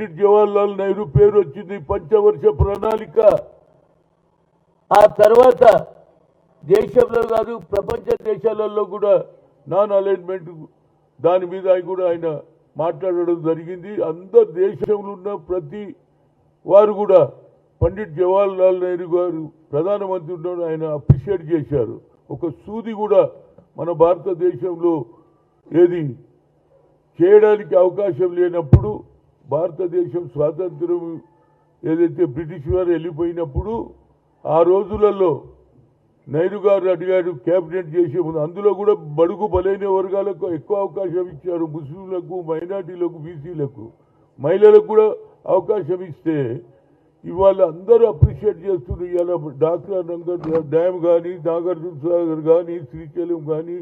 పండిట్ జవహర్లాల్ నెహ్రూ పేరు వచ్చింది. పంచవర్ష ప్రణాళిక. ఆ తర్వాత దేశంలో కాదు ప్రపంచ దేశాలలో కూడా నాన్ అలైన్మెంట్ దాని మీద కూడా ఆయన మాట్లాడడం జరిగింది. అందరు దేశంలో ఉన్న ప్రతి వారు కూడా పండిట్ జవహర్లాల్ నెహ్రూ గారు ప్రధానమంత్రి ఉండడం ఆయన అప్రిషియేట్ చేశారు. ఒక సూది కూడా మన భారతదేశంలో ఏది చేయడానికి అవకాశం లేనప్పుడు భారతదేశం స్వాతంత్రం ఏదైతే బ్రిటిష్ వారు వెళ్ళిపోయినప్పుడు ఆ రోజులలో నైరు గారు అడిగాడు కేబినెట్ చేసే ముందు అందులో కూడా బడుగు బలైన వర్గాలకు ఎక్కువ అవకాశం ఇచ్చారు ముస్లింలకు మైనార్టీలకు బీసీలకు. మహిళలకు కూడా అవకాశం ఇస్తే ఇవాళ అందరూ అప్రిషియేట్ చేస్తున్నారు. ఇవాళ డాక్టర్ నంగర్ డ్యామ్ కానీ నాగార్జున సాగర్ కానీ శ్రీశైలం కానీ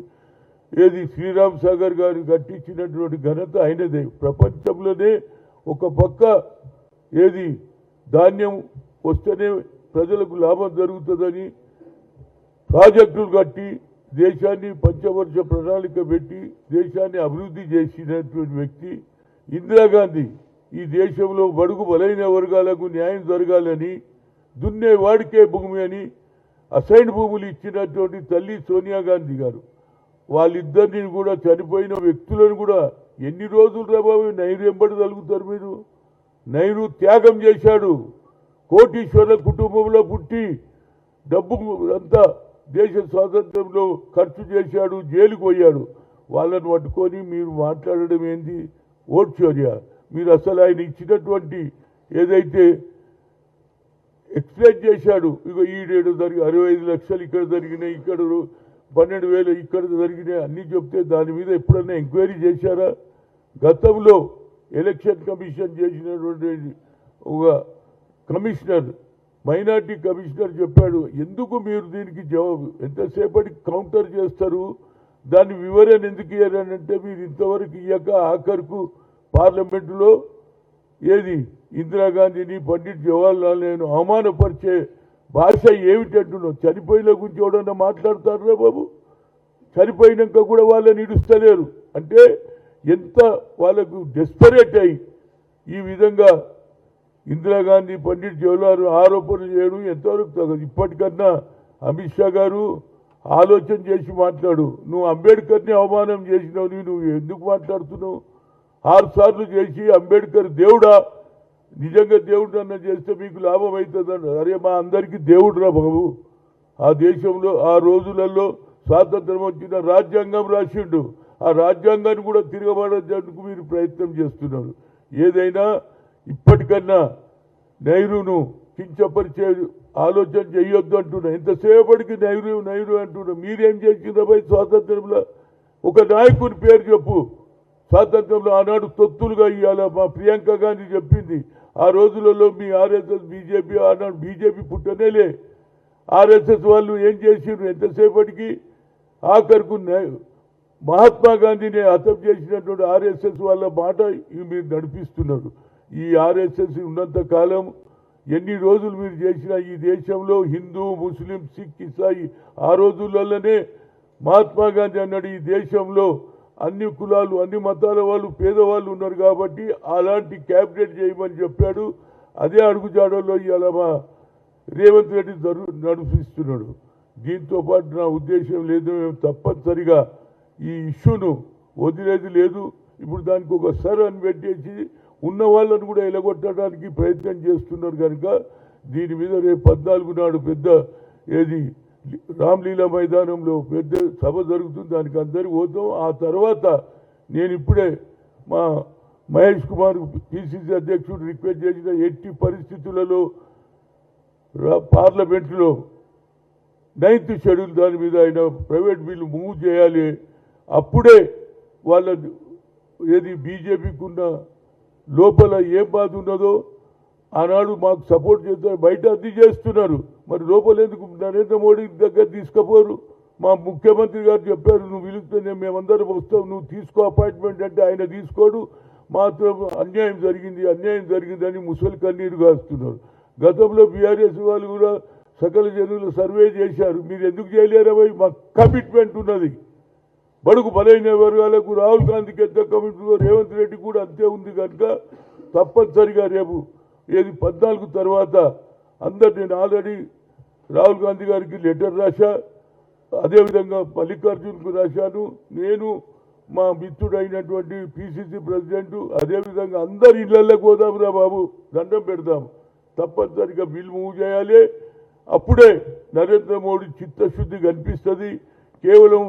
ఏది శ్రీరామ్ సాగర్ గారు కట్టించినటువంటి ఘనత ఆయనదే. ప్రపంచంలోనే ఒక పక్క ఏది ధాన్యం వస్తేనే ప్రజలకు లాభం జరుగుతుందని ప్రాజెక్టులు కట్టి దేశాన్ని పంచవర్ష ప్రణాళిక పెట్టి దేశాన్ని అభివృద్ధి చేసినటువంటి వ్యక్తి ఇందిరాగాంధీ. ఈ దేశంలో బడుగు బలైన వర్గాలకు న్యాయం జరగాలని దున్నే వాడికే భూమి అని అసైన్ భూములు ఇచ్చినటువంటి తల్లి సోనియా గాంధీ గారు. వాళ్ళిద్దరిని కూడా చనిపోయిన వ్యక్తులను కూడా ఎన్ని రోజులు రాబాబు నైరు ఎంబడి తలుగుతారు మీరు? నైరు త్యాగం చేశాడు. కోటీశ్వర కుటుంబంలో పుట్టి డబ్బు అంతా దేశ స్వాతంత్రంలో ఖర్చు చేశాడు జైలుకు పోయాడు. వాళ్ళని పట్టుకొని మీరు మాట్లాడడం ఏంది? ఓట్ మీరు అసలు ఆయన ఇచ్చినటువంటి ఏదైతే ఎక్స్ప్లెయిన్ చేశాడు ఇక ఈడేడు జరిగి అరవై ఐదు లక్షలు ఇక్కడ జరిగినాయి ఇక్కడ పన్నెండు వేలు ఇక్కడ జరిగినాయి అన్నీ చెప్తే దాని మీద ఎప్పుడన్నా ఎంక్వైరీ చేశారా? గతంలో ఎలక్షన్ కమిషన్ చేసినటువంటి ఒక కమిషనర్ మైనార్టీ కమిషనర్ చెప్పాడు ఎందుకు మీరు దీనికి జవాబు? ఎంతసేపటి కౌంటర్ చేస్తారు? దాని వివరణ ఎందుకు ఇయ్యారంటే మీరు ఇంతవరకు ఇయ్యక ఆఖరుకు పార్లమెంటులో ఏది? ఇందిరాగాంధీని పండిట్ జవహర్లాల్ నేను అవమానపరిచే భాష ఏమిటంటున్నావు చనిపోయిన గురించి ఎవడన్నా మాట్లాడతారా బాబు? చనిపోయినాక కూడా వాళ్ళని ఇడుస్తలేరు. అంటే ఎంత వాళ్ళకు డెస్పరేట్ అయి ఈ విధంగా ఇందిరాగాంధీ పండిట్ జవహర్లాల్ ఆరోపణలు చేయడం ఎంతవరకు తగదు ఇప్పటికన్నా అమిత్ షా గారు ఆలోచన చేసి మాట్లాడు. నువ్వు అంబేద్కర్ని అవమానం చేసినావు నువ్వు ఎందుకు మాట్లాడుతున్నావు? ఆరు సార్లు చేసి అంబేద్కర్ దేవుడా? నిజంగా దేవుడు అన్న చేస్తే మీకు లాభం అవుతుందన్న అరే మా అందరికీ దేవుడు రా బాబు. ఆ దేశంలో ఆ రోజులలో స్వాతంత్రం వచ్చిన రాజ్యాంగం రాసిండు. ఆ రాజ్యాంగాన్ని కూడా తిరగబడేందుకు మీరు ప్రయత్నం చేస్తున్నారు. ఏదైనా ఇప్పటికన్నా నెహ్రూను కించపరిచే ఆలోచన చేయొద్దు అంటున్నా. ఎంతసేపటికి నెహ్రూ నెహ్రూ అంటున్నా మీరేం చేసిండ్రా స్వాతంత్రంలో ఒక నాయకుని పేరు చెప్పు. స్వాతంత్రంలో ఆనాడు తొత్తులుగా ఇవ్వాల మా ప్రియాంక గాంధీ చెప్పింది. ఆ రోజులలో మీ ఆర్ఎస్ఎస్ బీజేపీ ఆనాడు బీజేపీ పుట్టనేలే. ఆర్ఎస్ఎస్ వాళ్ళు ఏం చేసిండ్రు? ఎంతసేపటికి ఆఖరుకు మహాత్మా గాంధీని హతం చేసినటువంటి ఆర్ఎస్ఎస్ వాళ్ళ మాట మీరు నడిపిస్తున్నారు. ఈ ఆర్ఎస్ఎస్ ఉన్నంత కాలం ఎన్ని రోజులు మీరు చేసిన ఈ దేశంలో హిందూ ముస్లిం సిక్ ఇసాయి ఆ రోజులలోనే మహాత్మా గాంధీ అన్నాడు ఈ దేశంలో అన్ని కులాలు అన్ని మతాల వాళ్ళు పేదవాళ్ళు ఉన్నారు కాబట్టి అలాంటి క్యాబినెట్ చేయమని చెప్పాడు. అదే అడుగుజాడల్లో ఇవాళ మా రేవంత్ రెడ్డి నడిపిస్తున్నాడు. దీంతో పాటు నా ఉద్దేశం లేదు మేము తప్పనిసరిగా ఈ ఇష్యూను వదిలేది లేదు. ఇప్పుడు దానికి ఒక సర్ అని పెట్టేసి ఉన్న వాళ్ళని కూడా ఎలగొట్టడానికి ప్రయత్నం చేస్తున్నారు కనుక దీని మీద రేపు పద్నాలుగు నాడు పెద్ద ఏది రామ్లీలా మైదానంలో పెద్ద సభ జరుగుతుంది. దానికి అందరూ పోతాం. ఆ తర్వాత నేను ఇప్పుడే మా మహేష్ కుమార్ పిసిసి అధ్యక్షుడు రిక్వెస్ట్ చేసిన ఎట్టి పరిస్థితులలో పార్లమెంట్లో నైన్త్ షెడ్యూల్ దాని మీద ఆయన ప్రైవేట్ బిల్లు మూవ్ చేయాలి. అప్పుడే వాళ్ళ ఏది బీజేపీకి ఉన్న లోపల ఏ బాధ ఉన్నదో ఆనాడు మాకు సపోర్ట్ చేస్తారు బయట అది చేస్తున్నారు. మరి లోపల ఎందుకు నరేంద్ర మోడీ దగ్గర తీసుకుపోరు? మా ముఖ్యమంత్రి గారు చెప్పారు నువ్వు పిలుస్తూనే మేమందరం వస్తాం నువ్వు తీసుకో అపాయింట్మెంట్ అంటే ఆయన తీసుకోడు. మాత్రం అన్యాయం జరిగింది అన్యాయం జరిగిందని ముసలి కన్నీరు కాస్తున్నారు. గతంలో బీఆర్ఎస్ వాళ్ళు కూడా సకల జనులు సర్వే చేశారు. మీరు ఎందుకు చేయలేరా మా కమిట్మెంట్ ఉన్నది. బడుగు బలైన వర్గాలకు రాహుల్ గాంధీకి ఎంత కమిటీలో రేవంత్ రెడ్డి కూడా అంతే ఉంది కనుక తప్పనిసరిగా రేపు ఏది పద్నాలుగు తర్వాత అందరు నేను ఆల్రెడీ రాహుల్ గాంధీ గారికి లెటర్ రాశా. అదేవిధంగా మల్లికార్జున్కు రాశాను. నేను మా మిత్రుడైనటువంటి పిసిసి ప్రెసిడెంట్ అదేవిధంగా అందరి ఇళ్ళలోకి పోదాంరా బాబు దండం పెడదాం. తప్పనిసరిగా బిల్ మూవ్ చేయాలి. అప్పుడే నరేంద్ర మోడీ చిత్తశుద్ధి కనిపిస్తుంది. కేవలం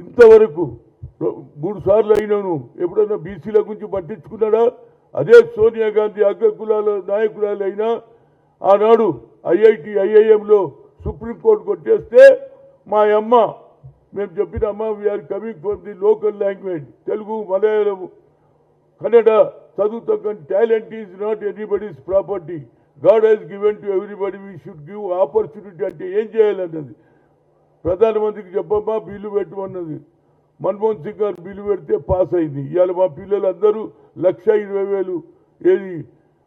ఇంతవరకు మూడు సార్లు అయినాను. ఎప్పుడైనా బీసీల గురించి పట్టించుకున్నాడా? అదే సోనియా గాంధీ అగ్రకులాల నాయకురాలైనా అయినా ఆనాడు ఐఐటి ఐఐఎంలో సుప్రీంకోర్టు కొట్టేస్తే మా అమ్మ మేము చెప్పిన అమ్మ we're coming from the local language Telugu Malayalam Kannada చదువుతాం కానీ talent is not anybody's property God he's given to everybody we should give opportunity అంటే ఏం చేయాలన్నది. ప్రధానమంత్రికి చెప్పమ్మా బిల్లు పెట్టమన్నది మన్మోహన్ సింగ్ గారు బిల్లు పెడితే పాస్ అయింది. ఇవాళ మా పిల్లలు అందరూ లక్ష ఇరవై వేలు. ఏది?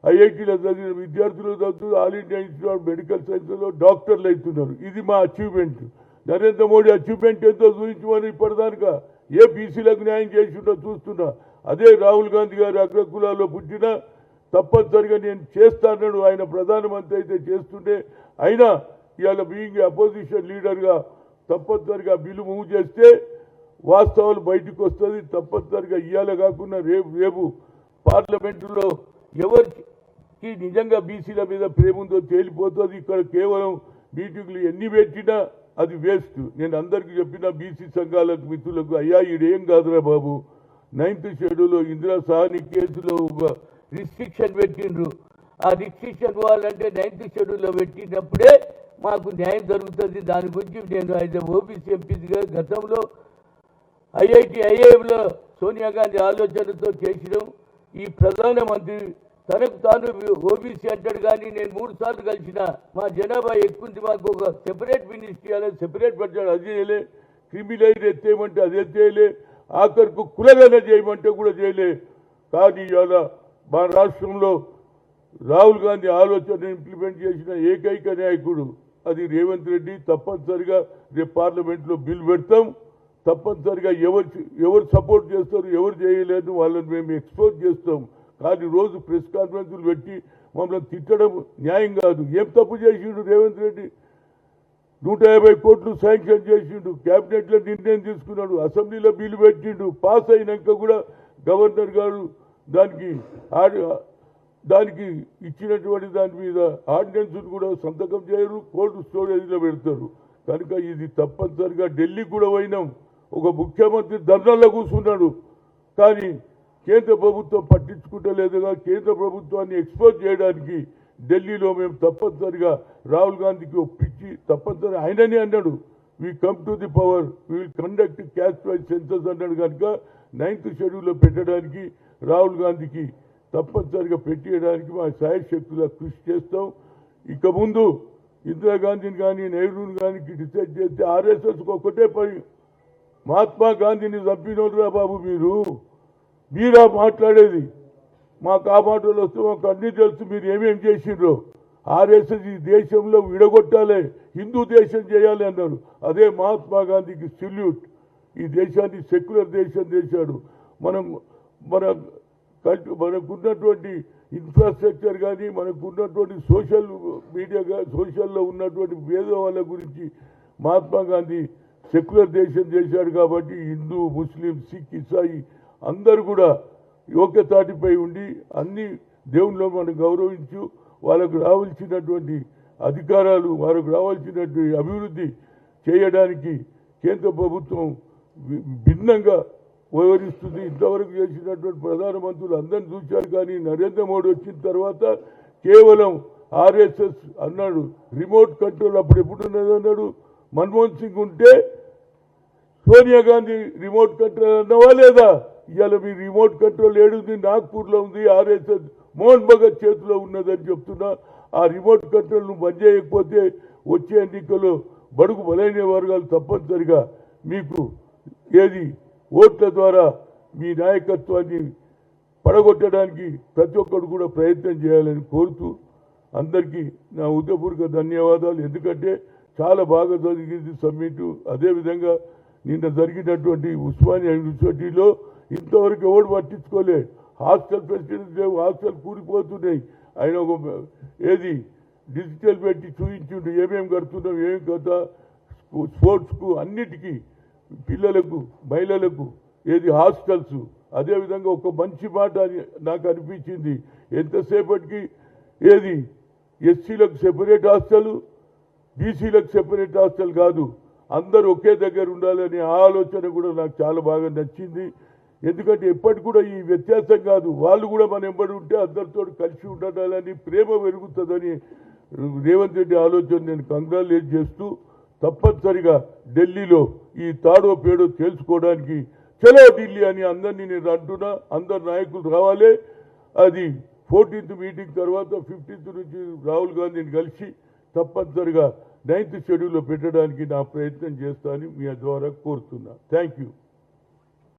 ఐఐటీలో చదివిన విద్యార్థులు చదువుతూ all India institute of medical సైన్స్లో డాక్టర్లు అవుతున్నారు. ఇది మా అచీవ్మెంట్. నరేంద్ర మోడీ అచీవ్మెంట్ ఎంతో చూపించమని ఇప్పటిదానికా ఏ బీసీలకు న్యాయం చేసిండో చూస్తున్నా. అదే రాహుల్ గాంధీ గారు అగ్రకులాల్లో పుట్టిన తప్పనిసరిగా నేను చేస్తానన్నాడు. ఆయన ప్రధానమంత్రి అయితే చేస్తుంటే అయినా ఇవాళ బీయింగ్ అపోజిషన్ లీడర్గా తప్పనిసరిగా బిల్లు మూవ్ చేస్తే వాస్తవాలు బయటకు వస్తుంది. తప్పనిసరిగా ఇవాళ కాకుండా రేపు రేపు పార్లమెంటులో ఎవరికి నిజంగా బీసీల మీద ప్రేమ ఉందో తేలిపోతుంది. ఇక్కడ కేవలం మీటింగ్లు ఎన్ని పెట్టినా అది వేస్ట్. నేను అందరికీ చెప్పిన బీసీ సంఘాలకు మిత్రులకు అయ్యా ఈడేం కాదురా బాబు? నైన్త్ షెడ్యూల్లో ఇందిరా సాహని కేసులో ఒక రిస్ట్రిక్షన్ పెట్టిండ్రు. ఆ రిస్ట్రిక్షన్ వాళ్ళంటే నైన్త్ షెడ్యూల్లో పెట్టినప్పుడే మాకు న్యాయం జరుగుతుంది. దాని గురించి నేను అయితే ఓబీసీ ఎంపీగా గతంలో ఐఐటి ఐఐఎంలో సోనియా గాంధీ ఆలోచనతో చేసినాం. ఈ ప్రధానమంత్రి తనకు తాను ఓబీసీ అంటాడు కానీ నేను మూడు సార్లు కలిసిన మా జనాభా ఎక్కుంది మాకు ఒక సెపరేట్ మినిస్ట్రీ ఇవ్వాలి సెపరేట్ పెట్టాడు అది చేయలే. క్రిమిలైజ్ ఎత్తేయమంటే అది ఎత్తేయలే ఆఖరికి కులగన చేయమంటే కూడా చేయలే. కానీ ఇవాళ మా రాష్ట్రంలో రాహుల్ గాంధీ ఆలోచన ఇంప్లిమెంట్ చేసిన ఏకైక నాయకుడు అది రేవంత్ రెడ్డి తప్పనిసరిగా రేపు పార్లమెంట్లో బిల్ పెడతాం. తప్పనిసరిగా ఎవరు ఎవరు సపోర్ట్ చేస్తారు ఎవరు చేయలేరు వాళ్ళని మేము ఎక్స్పోజ్ చేస్తాం. కానీ రోజు ప్రెస్ కాన్ఫరెన్స్లు పెట్టి మమ్మల్ని తిట్టడం న్యాయం కాదు. ఏం తప్పు చేసిండు రేవంత్ రెడ్డి? నూట యాభై కోట్లు శాంక్షన్ చేసిండు. క్యాబినెట్లో నిర్ణయం తీసుకున్నాడు. అసెంబ్లీలో బిల్లు పెట్టిండు. పాస్ అయినాక కూడా గవర్నర్ గారు దానికి దానికి ఇచ్చినటువంటి దాని మీద ఆర్డినెన్స్ కూడా సంతకం చేయరు కోల్డ్ స్టోరేజ్లో పెడతారు. కనుక ఇది తప్పనిసరిగా ఢిల్లీ కూడా పోయినాం. ఒక ముఖ్యమంత్రి ధర్నాల్లో కూర్చున్నాడు. కానీ కేంద్ర ప్రభుత్వం పట్టించుకుంటలేదుగా కేంద్ర ప్రభుత్వాన్ని ఎక్స్పోజ్ చేయడానికి ఢిల్లీలో మేము తప్పనిసరిగా రాహుల్ గాంధీకి ఒప్పించి తప్పనిసరి ఆయననే అన్నాడు. We come to the power we will conduct caste wise census అన్నాడు. కనుక నైన్త్ షెడ్యూల్లో పెట్టడానికి రాహుల్ గాంధీకి తప్పనిసరిగా పెట్టేయడానికి మా శాయశక్తుల కృషి చేస్తాం. ఇక ముందు ఇందిరాగాంధీని కానీ నెహ్రూని కానీ డిసైడ్ చేస్తే ఆర్ఎస్ఎస్కి ఒక్కటే పని. మహాత్మా గాంధీని చంపినోడురా బాబు మీరు. మీరా మాట్లాడేది. మాకు ఆ మాటలు వస్తే మాకు అన్ని తెలుసు మీరు ఏమేమి చేసిండ్రో. ఆర్ఎస్ఎస్ ఈ దేశంలో విడగొట్టాలి హిందూ దేశం చేయాలి అన్నారు. అదే మహాత్మా గాంధీకి సెల్యూట్. ఈ దేశాన్ని సెక్యులర్ దేశం చేశాడు. మనం మన మనకున్నటువంటి ఇన్ఫ్రాస్ట్రక్చర్ కానీ మనకున్నటువంటి సోషల్ మీడియా సోషల్లో ఉన్నటువంటి పేదవాళ్ళ గురించి మహాత్మా గాంధీ సెక్యులర్ దేశం చేశాడు కాబట్టి హిందూ ముస్లిం సిక్ ఇసాయి అందరూ కూడా యోగ్యతాటిపై ఉండి అన్ని దేవుళ్ళు మనం గౌరవించు వాళ్ళకు రావాల్సినటువంటి అధికారాలు వారికి రావాల్సినటువంటి అభివృద్ధి చేయడానికి కేంద్ర ప్రభుత్వం భిన్నంగా వివరిస్తుంది ఇంతవరకు చేసినటువంటి ప్రధానమంత్రులు అందరిని చూశారు కానీ నరేంద్ర మోడీ వచ్చిన తర్వాత కేవలం ఆర్ఎస్ఎస్ అన్నాడు. రిమోట్ కంట్రోల్ అప్పుడు ఎప్పుడు ఉన్నది అన్నాడు? మన్మోహన్ సింగ్ ఉంటే సోనియా గాంధీ రిమోట్ కంట్రోల్ అన్నవా లేదా? ఇవాళ మీ రిమోట్ కంట్రోల్ ఏడుంది నాగ్పూర్లో ఉంది ఆర్ఎస్ఎస్ మోహన్ భగత్ చేతిలో ఉన్నదని చెప్తున్నా. ఆ రిమోట్ కంట్రోల్ను బంద్ చేయకపోతే వచ్చే ఎన్నికల్లో బడుగు బలైన వర్గాలు తప్పనిసరిగా మీకు ఏది ఓట్ల ద్వారా మీ నాయకత్వాన్ని పడగొట్టడానికి ప్రతి ఒక్కరు కూడా ప్రయత్నం చేయాలని కోరుతూ అందరికీ నా ఉదయపూర్వక ధన్యవాదాలు. ఎందుకంటే చాలా బాగా జరిగింది సమ్మిట్. అదేవిధంగా నిన్న జరిగినటువంటి ఉస్మానియా యూనివర్సిటీలో ఇంతవరకు ఎవరు పట్టించుకోలే. హాస్టల్ ఫెసిలిటీస్ లేవు హాస్టల్ కూలిపోతున్నాయి. ఆయన ఒక ఏది? డిజిటల్ పెట్టి చూపించిండు. ఏమేమి కడుతున్నాం ఏం కదా స్పోర్ట్స్కు అన్నిటికీ పిల్లలకు మహిళలకు ఏది హాస్టల్స్? అదేవిధంగా ఒక మంచి మాట అని నాకు అనిపించింది. ఎంతసేపటికి ఏది? ఎస్సీలకు సెపరేట్ హాస్టల్ బీసీలకు సెపరేట్ హాస్టల్ కాదు. అందరూ ఒకే దగ్గర ఉండాలనే ఆలోచన కూడా నాకు చాలా బాగా నచ్చింది. ఎందుకంటే ఎప్పటికి కూడా ఈ వ్యత్యాసం కాదు. వాళ్ళు కూడా మన ఎంబడి ఉంటే అందరితో కలిసి ఉండాలని ప్రేమ పెరుగుతుందని రేవంత్ రెడ్డి ఆలోచన నేను కంగ్రాలేట్ చేస్తూ తప్పనిసరిగా ఢిల్లీలో ఈ తాడో పేడో తెలుసుకోవడానికి చలో ఢిల్లీ అని అందరినీ నేను అంటున్నా అందరు నాయకులు రావాలి. అది ఫోర్టీన్త్ మీటింగ్ తర్వాత ఫిఫ్టీన్త్ నుంచి రాహుల్ గాంధీని కలిసి తప్పనిసరిగా నైన్త్ షెడ్యూల్లో పెట్టడానికి నా ప్రయత్నం చేస్తానని మీ ద్వారా కోరుతున్నా. Thank you.